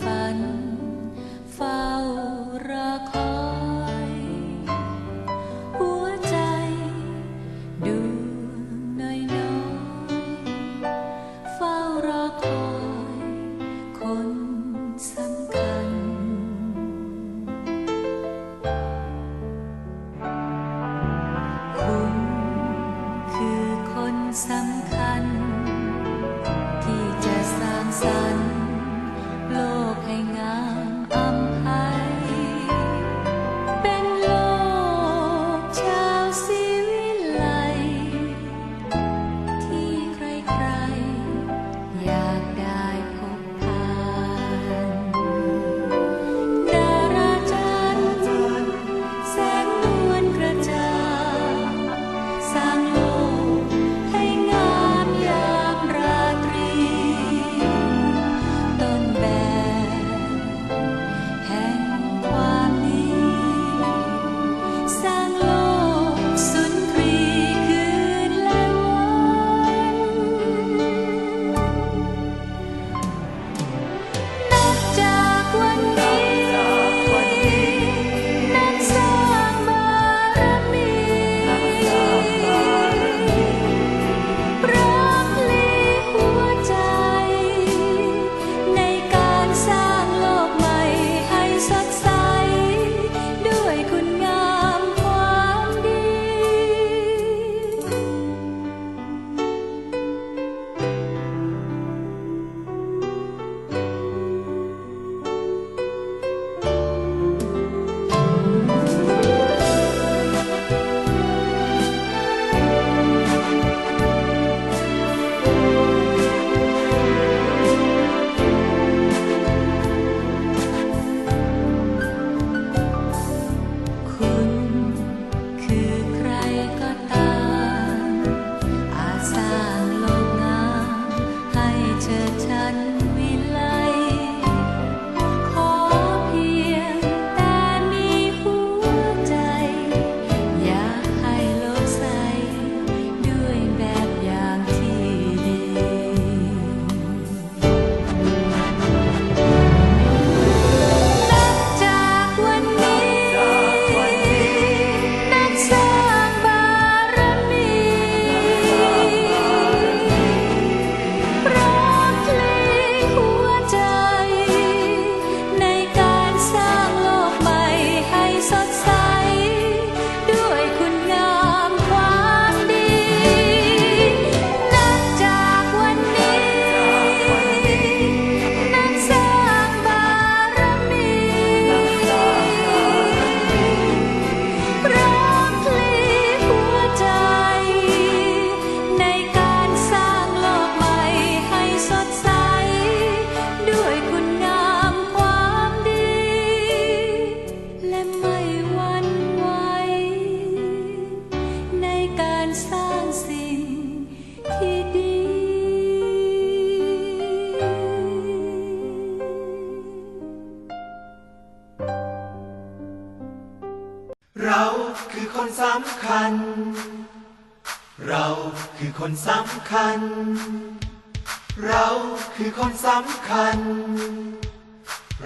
ฝัน เฝ้ารอคอย to นสำคัญ เราคือคนสำคัญ เราคือคนสำคัญ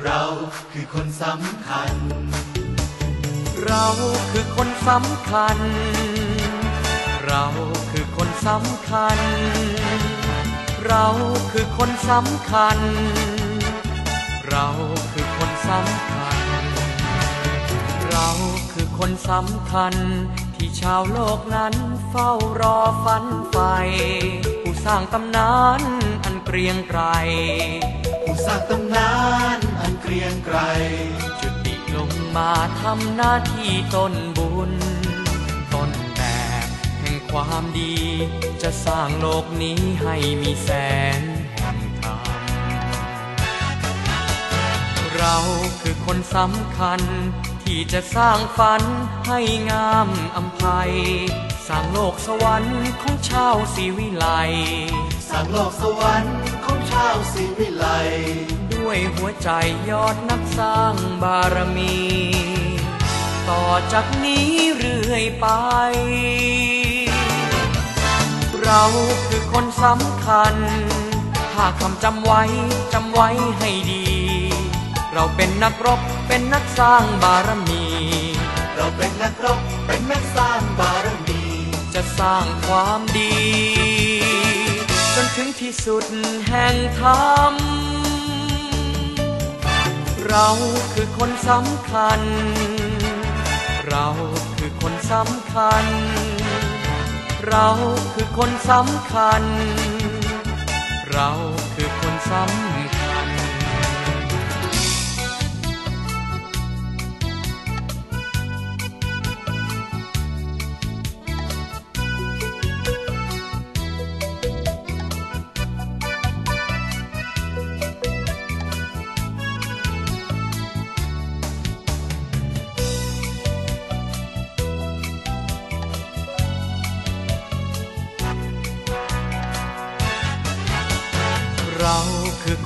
เราคือคนสำคัญ เราคือคนสำคัญ เราคือคนสำคัญ เราคือคนสำคัญ เราคือคนสำคัญ เรา คือคนสำคัญ ที่ชาวโลกนั้นเฝ้ารอฝันใฝ่ผู้สร้างตำนานอันเกรียงไกรผู้สร้างตำนานอันเกรียงไกรจุติลงมาทำหน้าที่ต้นบุญ ต้นแบบแห่งความดี จะสร้างโลกนี้ให้มีแสนแห่งธรรมเราคือคนสำคัญ ที่จะสร้างฝันให้งามอำไพสร้างโลกสวรรค์ของชาวศรีวิไลสร้างโลกสวรรค์ของชาวศรีวิไลด้วยหัวใจยอดนักสร้างบารมี ต่อจากนี้เรื่อยไป เราคือคนสำคัญ ถ้าคำจำไว้จำไว้ให้ดี เราเป็นนักรบเป็นนักสร้างบารมี เราเป็นนักรบเป็นนักสร้างบารมี จะสร้างความดี จนถึงที่สุดแห่งธรรม เราคือคนสำคัญ เราคือคนสำคัญ เราคือคนสำคัญ เราคือคนสำคัญ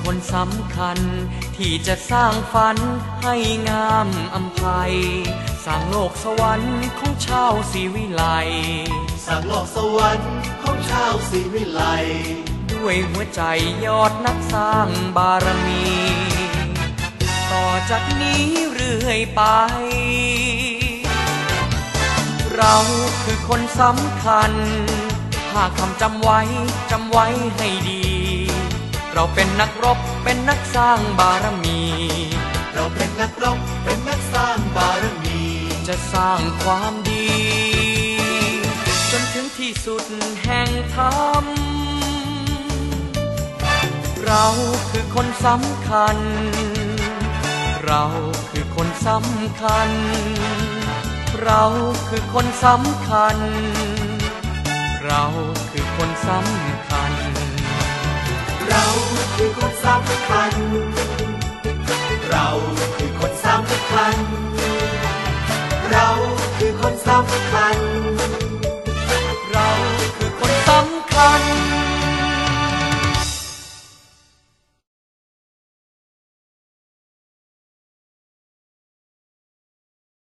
คือคนสำคัญ ที่จะสร้างฝันให้งามอำไพสร้างโลกสวรรค์ของชาวศรีวิไลสร้างโลกสวรรค์ของชาวศรีวิไลด้วยหัวใจยอดนักสร้างบารมี ต่อจากนี้เรื่อยไป เราคือคนสำคัญหากคำจำไว้ จำไว้ให้ดี เราเป็นนักรบเป็นนักสร้างบารมี เราเป็นนักรบเป็นนักสร้างบารมี จะสร้างความดี จนถึงที่สุดแห่งธรรม เราคือคนสำคัญ เราคือคนสำคัญ เราคือคนสำคัญ เราคือคนสำคัญ เราคือคนสำคัญ เราคือคนสำคัญ เราคือคนสำคัญ